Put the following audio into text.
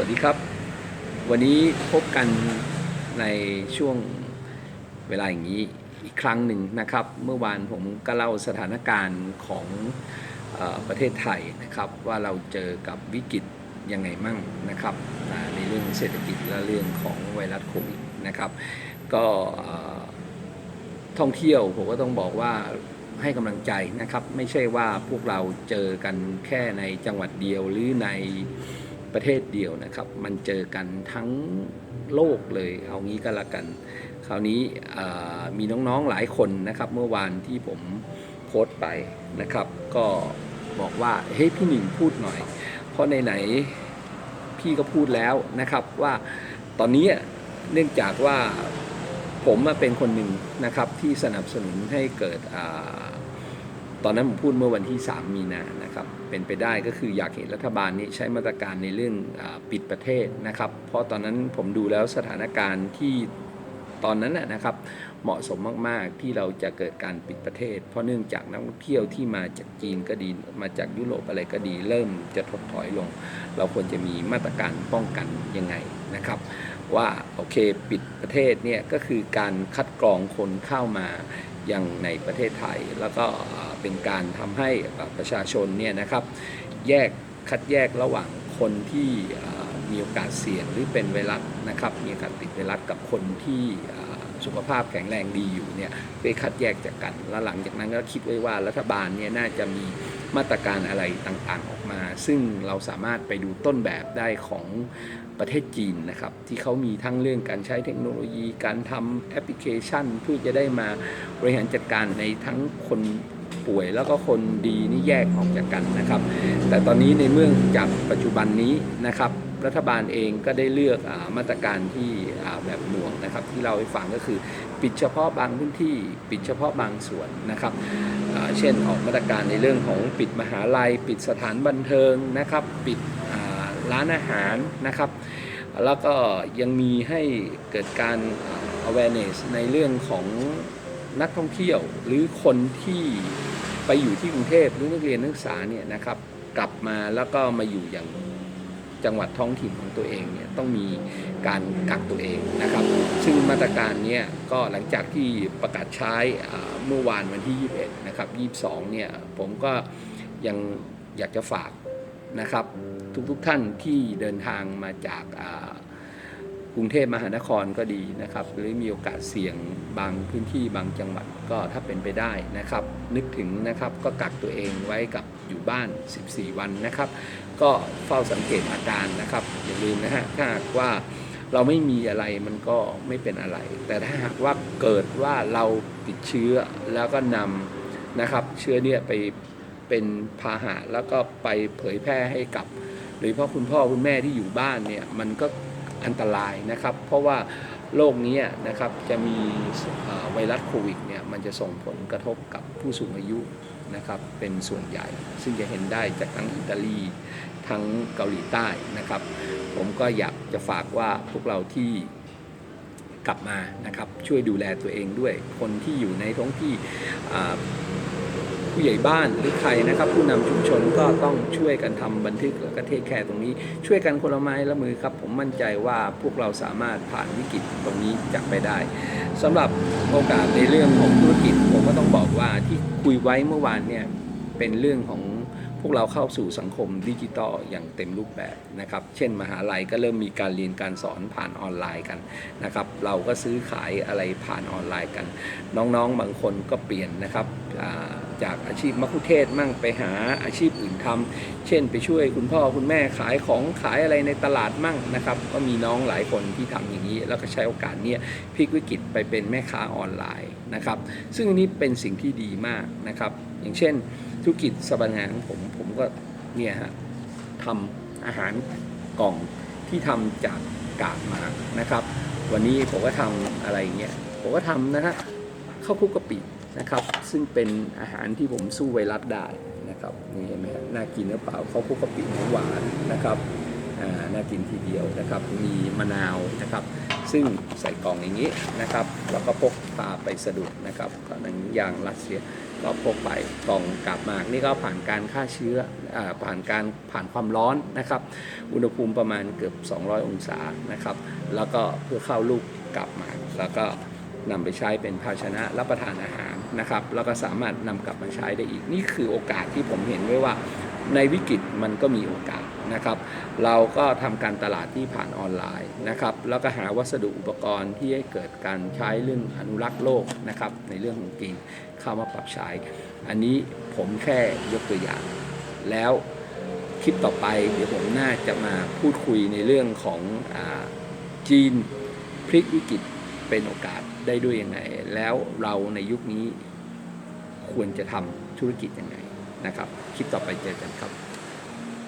วัสดีครับ วันนี้พบกันในช่วงเวลาอย่างนี้อีกครั้งหนึ่งนะครับ เมื่อวานผมก็เล่าสถานการณ์ของออประเทศไทยนะครับ ว่าเราเจอกับวิกฤตยังไงมั่งนะครับ ในเรื่องเศรษฐกิจและเรื่องของไวรัสโควิดนะครับ ก็ท่องเที่ยวผมก็ต้องบอกว่าให้กำลังใจนะครับ ไม่ใช่ว่าพวกเราเจอกันแค่ในจังหวัดเดียวหรือใน ประเทศเดียวนะครับ มันเจอกันทั้งโลกเลยเอางี้ก็แล้วกัน คราวนี้มีน้องๆหลายคนนะครับ เมื่อวานที่ผมโพสต์ไปนะครับ ก็บอกว่าเฮ้ยพี่หนิงพูดหน่อย เพราะไหนๆพี่ก็พูดแล้วนะครับว่าตอนนี้เนื่องจากว่าผมเป็นคนหนึ่งนะครับที่สนับสนุนให้เกิดอ ตอนนั้นผมพูดเมื่อวันที่ 3 มีนานะครับ เป็นไปได้ก็คืออยากเห็นรัฐบาลนี้ใช้มาตรการในเรื่องอปิดประเทศนะครับ เพราะตอนนั้นผมดูแล้วสถานการณ์ที่ตอนนั้นนะนะครับ เหมาะสมมาก ๆ ที่เราจะเกิดการปิดประเทศ เพราะเนื่องจากนักท่องเที่ยวที่มาจากจีนก็ดี มาจากยุโรปอะไรก็ดี เริ่มจะถดถอยลง เราควรจะมีมาตรการป้องกันยังไงนะครับ ว่าโอเคปิดประเทศเนี่ยก็คือการคัดกรองคนเข้ามาอยังในประเทศไทยแล้วก็ เป็นการทำให้ประชาชนเนี่ยนะครับแยกคัดแยกระหว่างคนที่มีโอกาสเสี่ยงหรือเป็นไวรัสนะครับมีโอกาสติดไวรัสกับคนที่สุขภาพแข็งแรงดีอยู่เนี่ยเพื่อคัดแยกจากกัน แล้วหลังจากนั้นก็คิดไว้ว่ารัฐบาลเนี่ยน่าจะมีมาตรการอะไรต่างๆออกมา ซึ่งเราสามารถไปดูต้นแบบได้ของประเทศจีนนะครับ ที่เขามีทั้งเรื่องการใช้เทคโนโลยีการทำแอปพลิเคชัน เพื่อจะได้มาบริหารจัดการในทั้งคน ป่วย แล้วก็คนดีนี่แยกออกจากกันนะครับ แต่ตอนนี้ในเมืองจากปัจจุบันนี้นะครับ รัฐบาลเองก็ได้เลือกอมาตรการที่แบบหน่วงนะครับ ที่เราให้ฟังก็คือ ปิดเฉพาะบางพื้นที่ปิดเฉพาะบางส่วนนะครับเช่นออกมาตรการในเรื่องของปิดมหาลัย ปิดสถานบันเทิงนะครับ ปิดร้านอาหารนะครับ แล้วก็ยังมีให้เกิดการ awareness ในเรื่องของนักท่องเที่ยวหรือคนที่ ไปอยู่ที่กรุงเทพหรือนักเรียนนักศึกษาเนี่ยนะครับกลับมาแล้วก็มาอยู่อย่างจังหวัดท้องถิ่นของตัวเองเนี่ยต้องมีการกักตัวเองนะครับ ซึ่งมาตรการเนี้ก็หลังจากที่ประกาศใช้เมื่อวานวันที่ 21 นะครับ 22 เนี่ยผมก็ยังอยากจะฝากนะครับทุกๆทท่านที่เดินทางมาจากา กรุงเทพมหานครก็ดีนะครับ หรือมีโอกาสเสี่ยงบางพื้นที่บางจังหวัดก็ถ้าเป็นไปได้นะครับ นึกถึงนะครับก็กักตัวเองไว้กับอยู่บ้าน 14 วันนะครับ ก็เฝ้าสังเกตอาการนะครับ อย่าลืมนะฮะถ้าหากว่าเราไม่มีอะไรมันก็ไม่เป็นอะไร แต่ถ้าหากว่าเกิดว่าเราติดเชื้อแล้วก็นำนะครับ เชื้อเนี่ยไปเป็นพาหะแล้วก็ไปเผยแพร่ให้กับโดยเฉพาะคุณพ่อคุณแม่ที่อยู่บ้านเนี่ยมันก็ อันตรายนะครับ เพราะว่าโรคนี้นะครับจะมีไวรัสโควิดเนี่ยมันจะส่งผลกระทบกับผู้สูงอายุนะครับเป็นส่วนใหญ่ ซึ่งจะเห็นได้จากทั้งอิตาลีทั้งเกาหลีใต้นะครับ ผมก็อยากจะฝากว่าพวกเราที่กลับมานะครับช่วยดูแลตัวเองด้วยคนที่อยู่ในท้องที่ ผู้ใหญ่บ้านหรือใครนะครับ ผู้นำชุมชนก็ต้องช่วยกันทำบันทึกแล้วก็เทคแคร์ตรงนี้ ช่วยกันคนละไม้ละมือครับ ผมมั่นใจว่าพวกเราสามารถผ่านวิกฤตตรงนี้จากไปได้สำหรับโอกาสในเรื่องของธุรกิจ ผมก็ต้องบอกว่าที่คุยไว้เมื่อวานเนี่ยเป็นเรื่องของพวกเราเข้าสู่สังคมดิจิตอลอย่างเต็มรูปแบบนะครับ เช่น มหาลัยก็เริ่มมีการเรียนการสอนผ่านออนไลน์กันนะครับ เราก็ซื้อขายอะไรผ่านออนไลน์กัน น้องๆบางคนก็เปลี่ยนนะครับ จากอาชีพมัคคุเทศก์มั่งไปหาอาชีพอื่นทำเช่นไปช่วยคุณพ่อคุณแม่ขายของขายอะไรในตลาดมั่งนะครับ ก็มีน้องหลายคนที่ทำอย่างนี้ แล้วก็ใช้โอกาสเนี้ยพลิกวิกฤตไปเป็นแม่ค้าออนไลน์นะครับ ซึ่งนี้เป็นสิ่งที่ดีมากนะครับ อย่างเช่น ธุรกิจสบันงานของผมผมก็เนี่ยฮะทำอาหารกล่องที่ทำจากกากหมากนะครับ วันนี้ผมก็ทำอะไรอย่างเงี้ยผมก็ทำนะฮะข้าวคลุกกะปิ นะครับ ซึ่งเป็นอาหารที่ผมสู้ไวรัสได้นะครับนี่เห็นไหมน่ากินหรือเปล่าข้าวคลุกกะปิหวานนะครับน่ากินทีเดียวนะครับ มีมะนาวนะครับ ซึ่งใส่กล่องอย่างนี้นะครับ แล้วก็พกพาไปสะดวกนะครับก็หนังยางรัสเซียก็พกไปกล่องกาบหมากนี่ก็ผ่านการฆ่าเชื้ออผ่านการผ่านความร้อนนะครับ อุณหภูมิประมาณเกือบ 200 องศานะครับ แล้วก็เพื่อเข้าลูกกาบหมาก แล้วก็นำไปใช้เป็นภาชนะรับประทานอาหาร นะครับแล้วก็สามารถนำกลับมาใช้ได้อีก นี่คือโอกาสที่ผมเห็นไว้ว่าในวิกฤตมันก็มีโอกาสนะครับ เราก็ทำการตลาดที่ผ่านออนไลน์นะครับ แล้วก็หาวัสดุอุปกรณ์ที่ให้เกิดการใช้เรื่องอนุรักษ์โลกนะครับ ในเรื่องของกินเข้ามาปรับใช้ อันนี้ผมแค่ยกตัวอย่าง แล้วคลิปต่อไปเดี๋ยวผมน่าจะมาพูดคุยในเรื่องของอจีนพลิกวิกฤต เป็นโอกาสได้ด้วยยังไง แล้วเราในยุคนี้ควรจะทำธุรกิจยังไงนะครับ คลิปต่อไปเจอกันครับ